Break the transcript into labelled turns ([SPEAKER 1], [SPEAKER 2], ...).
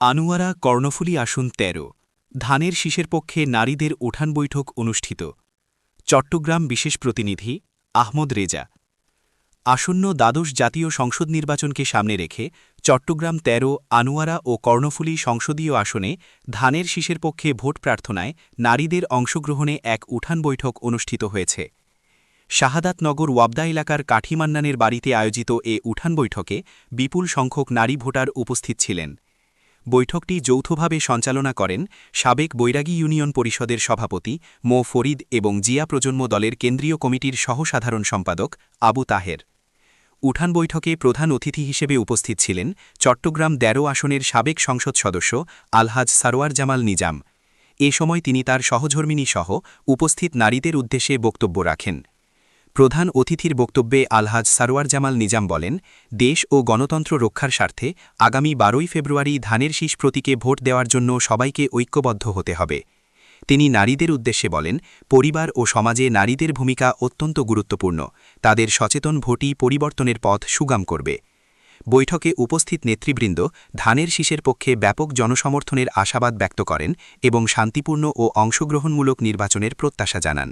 [SPEAKER 1] আনুয়ারা কর্ণফুলী আসন ১৩ ধানের শীষের পক্ষে নারীদের উঠান বৈঠক অনুষ্ঠিত। চট্টগ্রাম বিশেষ প্রতিনিধি আহমদ রেজা। আসন্ন দ্বাদশ জাতীয় সংসদ নির্বাচনকে সামনে রেখে চট্টগ্রাম ১৩ আনোয়ারা ও কর্ণফুলী সংসদীয় আসনে ধানের শীষের পক্ষে ভোট প্রার্থনায় নারীদের অংশগ্রহণে এক উঠান বৈঠক অনুষ্ঠিত হয়েছে। শাহাদাতনগর ওয়াবদা এলাকার কাঠিমান্নানের বাড়িতে আয়োজিত এ উঠান বৈঠকে বিপুল সংখ্যক নারী ভোটার উপস্থিত ছিলেন। বৈঠকটি যৌথভাবে সঞ্চালনা করেন সাবেক বৈরাগী ইউনিয়ন পরিষদের সভাপতি মো. ফরিদ এবং জিয়া প্রজন্ম দলের কেন্দ্রীয় কমিটির সহসাধারণ সম্পাদক আবু তাহের। উঠান বৈঠকে প্রধান অতিথি হিসেবে উপস্থিত ছিলেন চট্টগ্রাম দেরো আসনের সাবেক সংসদ সদস্য আলহাজ সারোয়ার জামাল নিজাম। এ সময় তিনি তার সহধর্মিনী সহ উপস্থিত নারীদের উদ্দেশ্যে বক্তব্য রাখেন। প্রধান অতিথির বক্তব্যে আলহাজ সারোয়ার জামাল নিজাম বলেন, দেশ ও গণতন্ত্র রক্ষার স্বার্থে আগামী বারোই ফেব্রুয়ারি ধানের শীষ প্রতীকে ভোট দেওয়ার জন্য সবাইকে ঐক্যবদ্ধ হতে হবে। তিনি নারীদের উদ্দেশ্যে বলেন, পরিবার ও সমাজে নারীদের ভূমিকা অত্যন্ত গুরুত্বপূর্ণ, তাদের সচেতন ভোটই পরিবর্তনের পথ সুগম করবে। বৈঠকে উপস্থিত নেতৃবৃন্দ ধানের শীষের পক্ষে ব্যাপক জনসমর্থনের আশাবাদ ব্যক্ত করেন এবং শান্তিপূর্ণ ও অংশগ্রহণমূলক নির্বাচনের প্রত্যাশা জানান।